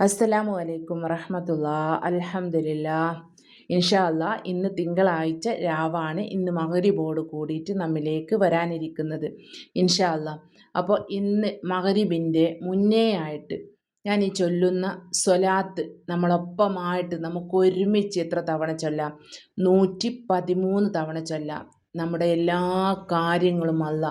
അസ്സലാമു അലൈക്കും വറഹമത്തുള്ള. അലഹമില്ല ഇൻഷാല്ല ഇന്ന് തിങ്കളാഴ്ച രാവാണ്. ഇന്ന് മകരിബോട് കൂടിയിട്ട് നമ്മിലേക്ക് വരാനിരിക്കുന്നത്. ഇൻഷാല്ല അപ്പോൾ ഇന്ന് മകരിബിന്റെ മുന്നേ ആയിട്ട് ഞാൻ ഈ ചൊല്ലുന്ന സ്വലാത്ത് നമ്മളൊപ്പമായിട്ട് നമുക്ക് ഒരുമിച്ച് എത്ര തവണ ചൊല്ലാം? നൂറ്റി പതിമൂന്ന് തവണ ചൊല്ലാം. നമ്മുടെ എല്ലാ കാര്യങ്ങളും അല്ല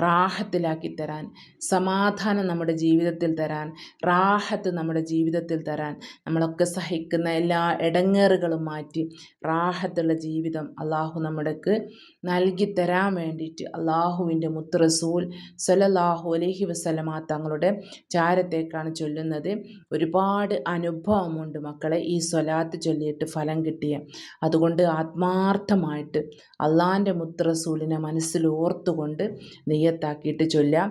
റാഹത്തിലാക്കി തരാൻ സമാധാനം നമ്മുടെ ജീവിതത്തിൽ തരാൻ റാഹത്ത് നമ്മുടെ ജീവിതത്തിൽ തരാൻ നമ്മളൊക്കെ സഹിക്കുന്ന എല്ലാ ഇടങ്ങേറുകളും മാറ്റി റാഹത്തുള്ള ജീവിതം അള്ളാഹു നമ്മുടെക്ക് നൽകി തരാൻ വേണ്ടിയിട്ട് അള്ളാഹുവിന്റെ മുത്തറസൂൽ സലല്ലാഹു അലഹി വസ്ലമ തങ്ങളുടെ ചാരത്തേക്കാണ് ചൊല്ലുന്നത്. ഒരുപാട് അനുഭവമുണ്ട് മക്കളെ ഈ സ്വലാത്ത് ചൊല്ലിയിട്ട് ഫലം കിട്ടിയ. അതുകൊണ്ട് ആത്മാർത്ഥമായിട്ട് അള്ളാന്റെ മുത്തറസൂലിനെ മനസ്സിൽ ഓർത്തുകൊണ്ട് നെയ്യത്താക്കിയിട്ട് ചൊല്ലാം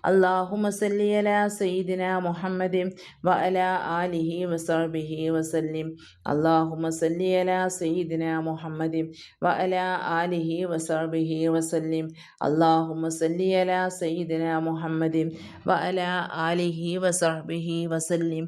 അള്ളാഹുമ സല്ലി അല സയ്യിദിന മുഹമ്മദ് വ അല ആലിഹി വസബിഹി വസല്ലിം. അള്ളാഹുമ സല്ലി അല സയ്യിദിന മുഹമ്മദ് വ അല ആലിഹി വസബിഹി വസല്ലിം. അള്ളാഹുമ സല്ലി അല സയ്യിദിന മുഹമ്മദ് വ അല ആലിഹി വസബിഹി വസല്ലിം.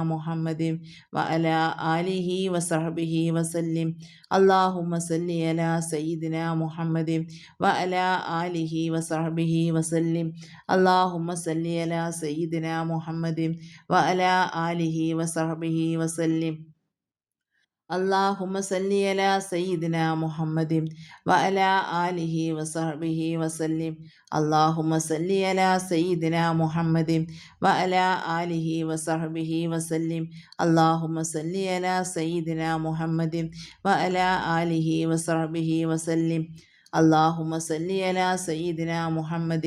മുഹമ്മദ് വഅല ആലിഹി വസഹബിഹി വസല്ലിം. അള്ളാഹുമ്മ സല്ലി അല സയ്യിദിന മുഹമ്മദ് വഅല ആലിഹി വസഹബിഹി വസല്ലിം. അള്ളാഹുമ്മ സല്ലി അല സയ്യിദിന മുഹമ്മദ് വഅല ആലിഹി വസഹബിഹി വസല്ലിം. اللهم صل على سيدنا محمد وعلى آله وصحبه وسلم اللهم صل على سيدنا محمد وعلى آله وصحبه وسلم اللهم صل على سيدنا محمد وعلى آله وصحبه وسلم اللهم صل على سيدنا محمد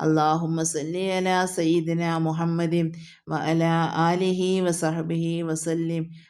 അള്ളാഹുമ്മ സല്ലി അല സയ്യിദിന മുഹമ്മദിം വഅല ആലിഹി വസഹബിഹി വസല്ലിം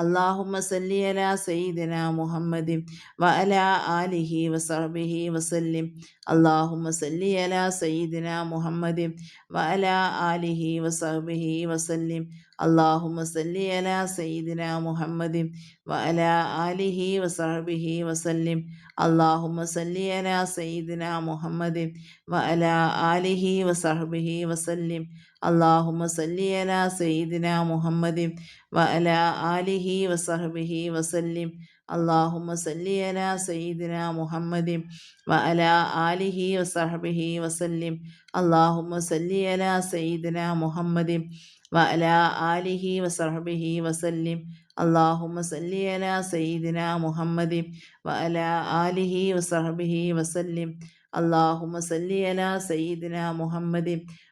അള്ളാഹുമ്മ സല്ലി അല സയ്യിദന മുഹമ്മദ് വഅല ആലിഹി വസഹബിഹി വസല്ലിം അള്ളാഹുമ്മ സല്ലി. അല സയ്യിദന മുഹമ്മദ് വഅല ആലിഹി വസഹബിഹി വസല്ലിം അള്ളാഹുമ്മ സല്ലി. അല സയ്യിദന മുഹമ്മദ് വഅല ആലിഹി വസഹബിഹി വസല്ലിം അള്ളാഹുമ്മ സല്ലി. അല സയ്യിദന മുഹമ്മദ് വഅല ആലിഹി വസഹബിഹി വസല്ലിം അള്ളാഹുമ സല്ലിയല സയ്യിദിന മുഹമ്മദിം വ അല ആലിഹി വസഹബിഹി വസല്ലിം. അള്ളാഹുമ സല്ലിയല സയ്യിദിന മുഹമ്മദിം വ അല ആലിഹി വസഹബിഹി വസല്ലിം. അള്ളാഹുമ സല്ലിയല സയ്യിദിന മുഹമ്മദിം വ അല ആലിഹി വസഹബിഹി വസല്ലിം. അള്ളാഹുമ സല്ലിയല സയ്യിദിന മുഹമ്മദിം വ അല ആലിഹി വസഹബിഹി വസല്ലിം. അള്ളാഹുമ സല്ലിയല സയ്യിദിന മുഹമ്മദിം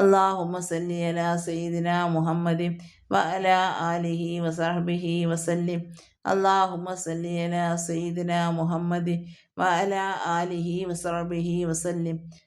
അള്ളാഹുമ്മ സല്ലി അല സയ്യിദിന മുഹമ്മദ് വ അല ആലിഹി വസഹബിഹി വസല്ലിം. അള്ളാഹുമ്മ സല്ലി അല സയ്യിദിന മുഹമ്മദ് വ അല ആലിഹി വസഹബിഹി വസല്ലിം.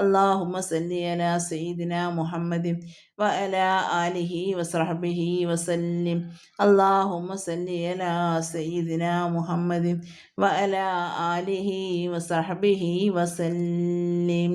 അള്ളാഹുമ സല്ലിയല സയ്യിദിന മുഹമ്മദിൻ വഅല ആലിഹി വസ്രഹബിഹി വസല്ലിം. അള്ളാഹുമ സല്ലിയല സയ്യിദിന മുഹമ്മദിൻ വഅല ആലിഹി വസ്രഹബിഹി വസല്ലിം.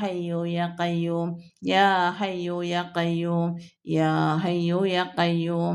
ഹയ്യു യാ കയ്യൂം യാ ഹയ്യു യാ കയ്യൂം യാ ഹയ്യു യാ കയ്യൂം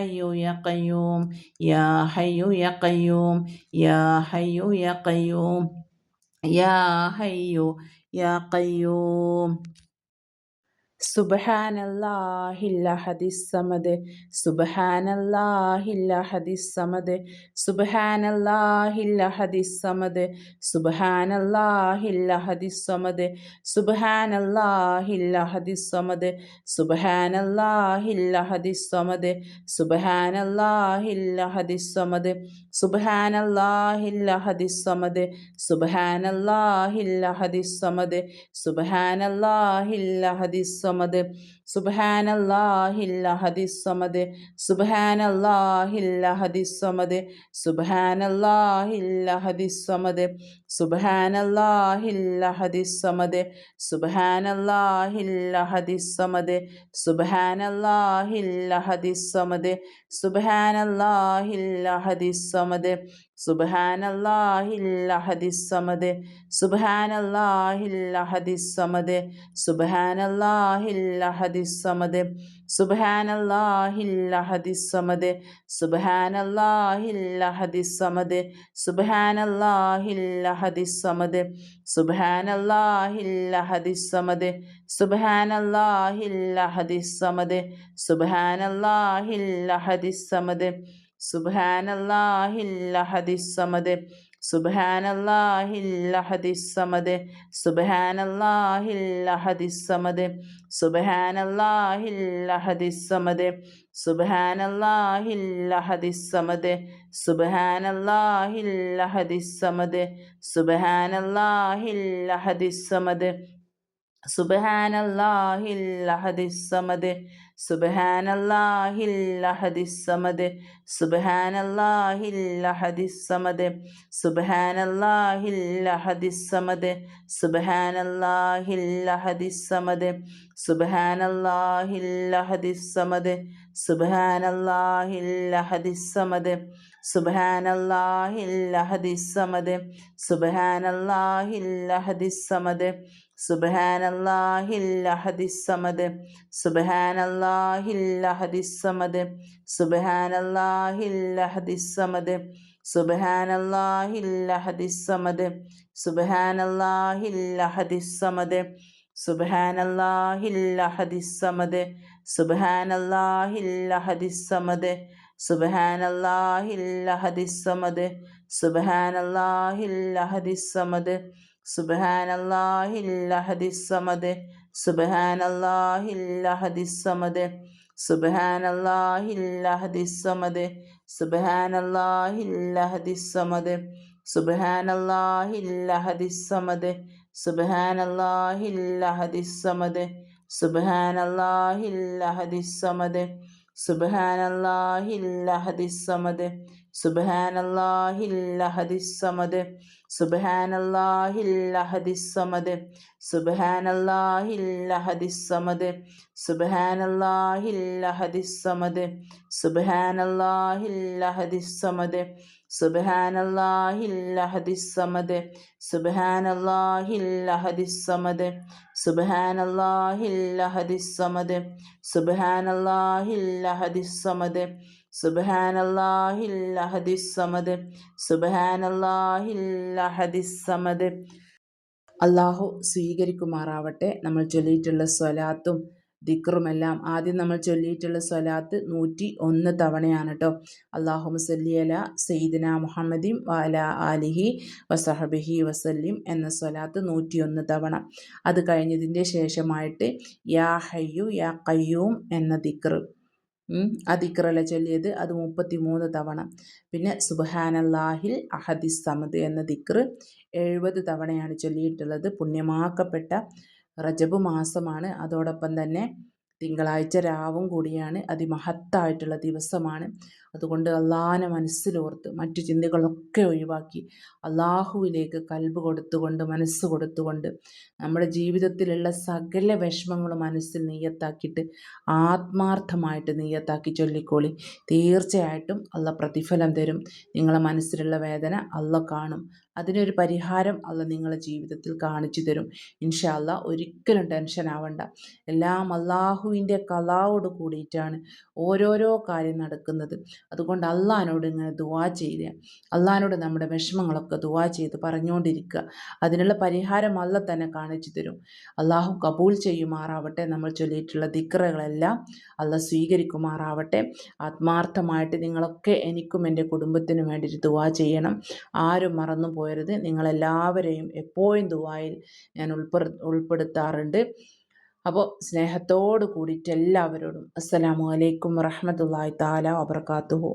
ഹയ്യു യാ കയ്യൂം യാ ഹയ്യു യാ കയ്യൂം യാ ഹയ്യു യാ കയ്യൂം യാ ഹയ്യു യാ കയ്യൂം സുബഹാനല്ലാഹില്ലഹദിസ്സമദ് സുബഹാനല്ലാഹില്ലഹദിസ്സമദ് സുബഹാനല്ലാഹില്ലഹദിസ്സമദ് സുബഹാനല്ലാഹില്ലഹദിസ്സമദ് സുബഹാനല്ലാഹില്ലഹദിസ്സമദ് സുബഹാനല്ലാഹില്ലഹദിസ്സമദ് സുബഹാനല്ലാഹില്ലഹദിസ്സമദ് സുബഹാനല്ലാഹില്ലഹദിസ്സമദ് സുബഹാനല്ലാഹില്ലഹദിസ്സമദ് സുബഹാനല്ലാഹില്ലഹദിസ്സമദ്. আমাদের സുബാനല്ലാഹില്ലഹദിസ്വമദ് സുബാനല്ലാഹില്ലഹദിസ്വമദ് സുബാനല്ലാഹില്ലഹദിസ്വമദ് സുബാനല്ലാഹില്ലഹദിസ്വമദ് സുബാനല്ലാഹില്ലഹദിസ്വമദ് സുബാനല്ലാഹില്ലഹദിസ്വമദ് സുബാനല്ലാഹില്ലഹദിസ്വമദ് സുബാനല്ലാഹില്ലഹദിസ്സമദ് സുബാനല്ലാഹില്ലഹദിസ്സമദ് സുബാനല്ലാഹില്ലഹദി അഹദിസ്സമദ് സുബാനല്ലാഹിൽ അഹദിസ്സമദ് സുബാനല്ലാഹിൽ അഹദിസ്സമദ് സുബാനല്ലാഹിൽ അഹദിസ്സമദ് സുബാനല്ലാഹിൽ അഹദിസ്സമദ് സുബാനല്ലാഹിൽ അഹദിസ്സമദ് സുബാനല്ലാഹിൽ അഹദിസ്സമദ് സുബാനല്ലാഹിൽ അഹദിസ്സമദ് സുബാനല്ലാഹില്ലഹദിസ്സമദ് സുബാനല്ലാഹില്ലഹദിസ്സമദ് സുബാനല്ലാഹില്ലഹദിസ്സമദ് സുബാനല്ലാഹില്ലഹദിസ്സമദ് സുബാനല്ലാഹില്ലഹദിസ്സമദ് സുബാനല്ലാഹില്ലഹദിസ്സമദ് സുബാനല്ലാഹില്ലഹദിസ്സമദ് സുബാനല്ലാഹില്ലഹദിസ്സമദ് സുബാനല്ലാഹില്ലഹദിസ്സമദ് സുബാനല്ലാഹില്ലഹദിസ്സമദ് സുബാനല്ലാഹില്ലഹദിസ്സമദ് സുബാനല്ലാഹില്ലഹദിസ്സമദ് സുബാനല്ലാഹില്ലഹദിസ്സമദ് സുബാനല്ലാഹില്ലഹദിസ്സമദ് സുബാനല്ലാഹില്ലഹദിസ്സമദ് സുബാനല്ലാഹില്ലഹദിസ്സമദ് സുബാനല്ലാഹില്ലഹദിസ്സമദ് സുബാനല്ലാഹില്ലഹദിസ്സമദ് സുബാനല്ലാഹില്ലഹദിസ്സമദ് സുബാനല്ലാഹില്ലഹദിസ്സമദ് സുബാനല്ലാഹില്ലഹദിസ്സമദ് സുബാനല്ലാഹില്ലഹദിസ്സമദ് സുബാനല്ലാഹില്ലഹദിസ്സമദ് സുബാനല്ലാഹില്ലഹദിസ്സമദ് സുബാനല്ലാഹില്ലഹദിസ്സമദ് സുബാനല്ലാഹില്ലഹദിസ്സമദ് സുബാനല്ലാഹില്ലഹദിസ്സമദ് സുബാനല്ലാഹില്ലഹദിസ്സമദ് സുബാനല്ലാഹില്ലഹദിസ്സമദ് സുബാനല്ലാഹില്ലഹദിസ്സമദ് സുബാനല്ലാഹില്ലഹദിസ്സമദ് സുബാനല്ലാഹില്ലഹദിസ്സമദ് സുബാനല്ലാഹില്ലഹദിസ്സമദ് സുബാനല്ലാഹില്ലഹദിസ്സമദ് സുബാനല്ലാഹില്ലഹദിസ്സമദ് സുബാനല്ലാഹില്ലഹദിസ്സമദ് സുബാനല്ലാഹില്ലഹദിസ്സമദ് സുബാനല്ലാഹില്ലഹദിസ്സമദ് സുബാനല്ലാഹില്ലഹദിസ്സമദ് സുബാനല്ലാഹില്ലഹദിസ്സമദ് സുബാനല്ലാഹില്ലഹദിസ്സമദ് അള്ളാഹു സ്വീകരിക്കുമാറാവട്ടെ നമ്മൾ ചൊല്ലിയിട്ടുള്ള സ്വലാത്തും ദിക്റുമെല്ലാം ആദ്യം നമ്മൾ ചൊല്ലിയിട്ടുള്ള സ്വലാത്ത് നൂറ്റി ഒന്ന് തവണയാണ് കേട്ടോ അള്ളാഹു മുസല്ലി അല സയ്യിദിന മുഹമ്മദീം വാല അലിഹി വസഹബിഹി വസല്ലിം എന്ന സ്വലാത്ത് നൂറ്റി ഒന്ന് തവണ. അത് കഴിഞ്ഞതിന്റെ ശേഷമായിട്ട് യാ ഹയ്യു യാ കയ്യൂം എന്ന ദിക്റ്. ദിക്റല്ല ചൊല്ലിയത് അത് മുപ്പത്തി മൂന്ന് തവണ. പിന്നെ സുബഹാനല്ലാഹിൽ അഹദി സമദ് എന്ന ദിക്ർ എഴുപത് തവണയാണ് ചൊല്ലിയിട്ടുള്ളത്. പുണ്യമാക്കപ്പെട്ട റജബ് മാസമാണ്. അതോടൊപ്പം തന്നെ തിങ്കളാഴ്ച രാവും കൂടിയാണ് അതിമഹത്തായിട്ടുള്ള ദിവസമാണ്. അതുകൊണ്ട് അള്ളാഹാനെ മനസ്സിലോർത്ത് മറ്റു ചിന്തകളൊക്കെ ഒഴിവാക്കി അള്ളാഹുവിലേക്ക് കൽബ് കൊടുത്തുകൊണ്ട് മനസ്സ് കൊടുത്തുകൊണ്ട് നമ്മുടെ ജീവിതത്തിലുള്ള സകല വിഷമങ്ങളും മനസ്സിൽ നെയ്യത്താക്കിയിട്ട് ആത്മാർത്ഥമായിട്ട് നെയ്യത്താക്കി ചൊല്ലിക്കോളി. തീർച്ചയായിട്ടും അള്ള പ്രതിഫലം തരും. നിങ്ങളെ മനസ്സിലുള്ള വേദന അള്ള കാണും. അതിനൊരു പരിഹാരം അല്ല നിങ്ങളുടെ ജീവിതത്തിൽ കാണിച്ചു തരും. ഇൻഷാല്ല ഒരിക്കലും ടെൻഷൻ ആവണ്ട. എല്ലാം അള്ളാഹുവിന്റെ കലാവോട് കൂടിയിട്ടാണ് ഓരോരോ കാര്യം നടക്കുന്നത്. അതുകൊണ്ട് അള്ളഹാനോട് ഇങ്ങനെ ദുവാ ചെയ്യുക. അള്ളഹാനോട് നമ്മുടെ വിഷമങ്ങളൊക്കെ ദുവാ ചെയ്ത് പറഞ്ഞുകൊണ്ടിരിക്കുക. അതിനുള്ള പരിഹാരം അല്ല തന്നെ കാണിച്ചു തരും. അള്ളാഹു കബൂൽ ചെയ്യുമാറാവട്ടെ നമ്മൾ ചൊല്ലിയിട്ടുള്ള ദിക്റകളെല്ലാം അല്ല സ്വീകരിക്കുമാറാവട്ടെ. ആത്മാർത്ഥമായിട്ട് നിങ്ങളൊക്കെ എനിക്കും എന്റെ കുടുംബത്തിനും വേണ്ടിയിട്ട് ദുവാ ചെയ്യണം. ആരും മറന്നു പോയരുത് നിങ്ങളെല്ലാവരെയും എപ്പോഴും ദുവായിൽ ഞാൻ ഉൾപ്പെടു ഉൾപ്പെടുത്താറുണ്ട്. അപ്പോൾ സ്നേഹത്തോട് കൂടിയിട്ട് എല്ലാവരോടും അസ്സലാമു അലൈക്കും വറഹമത്തല്ലാഹി താല വബർക്കാത്തുഹു